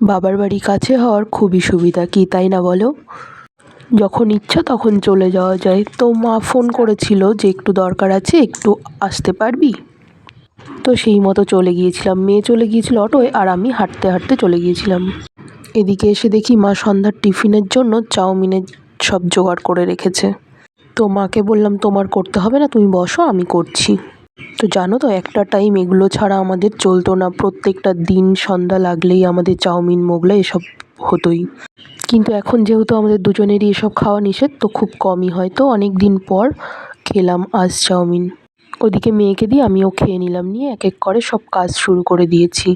বাবার বাড়ি কাছে হওয়ার খুবই সুবিধা, কি তাই না বলো? যখন ইচ্ছা তখন চলে যাওয়া যায়। তো মা ফোন করেছিল যে একটু দরকার আছে, একটু আসতে পারবি? তো সেই মতো চলে গিয়েছিলাম। মেয়ে চলে গিয়েছিল অটোয় আর আমি হাঁটতে হাঁটতে চলে গিয়েছিলাম। এদিকে এসে দেখি মা সন্ধ্যার টিফিনের জন্য চাউমিনের সব জোগাড় করে রেখেছে। তো মাকে বললাম, তোমার করতে হবে না, তুমি বসো, আমি করছি। তো জানো তো, একটা টাইম এগুলো ছাড়া আমাদের চলতো না। প্রত্যেকটা দিন সন্ধ্যা লাগলেই আমাদের চাউমিন মোগলা এসব হতোই। কিন্তু এখন যেহেতু আমাদের দুজনেরই এসব খাওয়া নিষেধ, তো খুব কমই হয়। তো অনেক দিন পর খেলাম আজ চাউমিন। ওদিকে মেয়েকে দিয়ে আমিও খেয়ে নিলাম, নিয়ে এক এক করে সব কাজ শুরু করে দিয়েছি।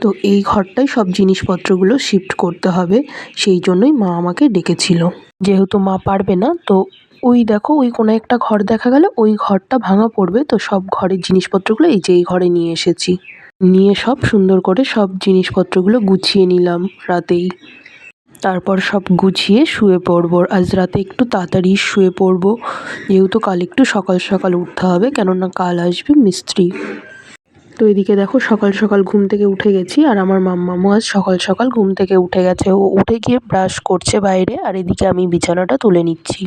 তো এই ঘরটায় সব জিনিসপত্রগুলো শিফট করতে হবে, সেই জন্যই মা আমাকে ডেকেছিল। যেহেতু মা পারবে না, তো ওই দেখো, ওই কোনো একটা ঘর দেখা গেল, ওই ঘরটা ভাঙা পড়বে, তো সব ঘরের জিনিসপত্রগুলো এই যে এই ঘরে নিয়ে এসেছি। নিয়ে সব সুন্দর করে সব জিনিসপত্রগুলো গুছিয়ে নিলাম রাতেই। তারপর সব গুছিয়ে শুয়ে পড়ব। আজ রাতে একটু তাড়াতাড়ি শুয়ে পড়ব। যেহেতু কাল একটু সকাল সকাল উঠতে হবে, কেননা কাল আসবে মিস্ত্রি। তো এদিকে দেখো সকাল সকাল ঘুম থেকে উঠে গেছি, আর আমার মাম্মামও আজ সকাল সকাল ঘুম থেকে উঠে গেছে। ও উঠে গিয়ে ব্রাশ করছে বাইরে, আর এদিকে আমি বিছানাটা তুলে নিচ্ছি।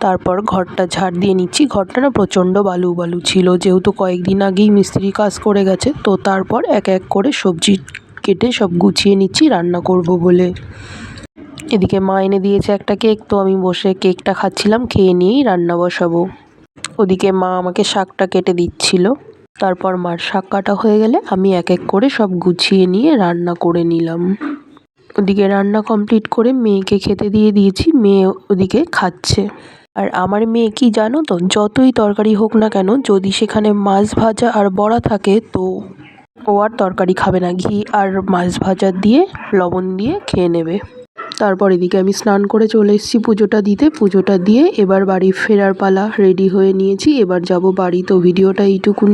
তারপর ঘরটা ঝাড় দিয়ে নিচ্ছি। ঘরটা না প্রচণ্ড বালু বালু ছিল, যেহেতু কয়েকদিন আগেই মিস্ত্রি কাজ করে গেছে, তো তারপর এক এক করে সবজি কেটে সব গুছিয়ে নিচ্ছি, রান্না করব বলে। এদিকে মা এনে দিয়েছে একটা কেক, তো আমি বসে কেকটা খাচ্ছিলাম, খেয়ে নিয়েই রান্না বসাবো। ওদিকে মা আমাকে শাকটা কেটে দিচ্ছিল। তারপর মার শাক কাটা হয়ে গেলে আমি এক এক করে সব গুছিয়ে নিয়ে রান্না করে নিলাম। ওদিকে রান্না কমপ্লিট করে মেয়েকে খেতে দিয়ে দিয়েছি, মেয়ে ওদিকে খাচ্ছে। আর আমার মেয়ে কি জানো তো, যতই তরকারি হোক না কেন, যদি সেখানে মাছ ভাজা আর বড়া থাকে তো ও আর তরকারি খাবে না, ঘি আর মাছ ভাজা দিয়ে, লবণ দিয়ে খেয়ে নেবে। তারপর এদিকে আমি স্নান করে চলে এসেছি পুজোটা দিতে। পুজোটা দিয়ে এবার বাড়ি ফেরার পালা রেডি হয়ে নিয়েছি। এবার যাব বাড়ি। তো ভিডিওটা এইটুকুনি।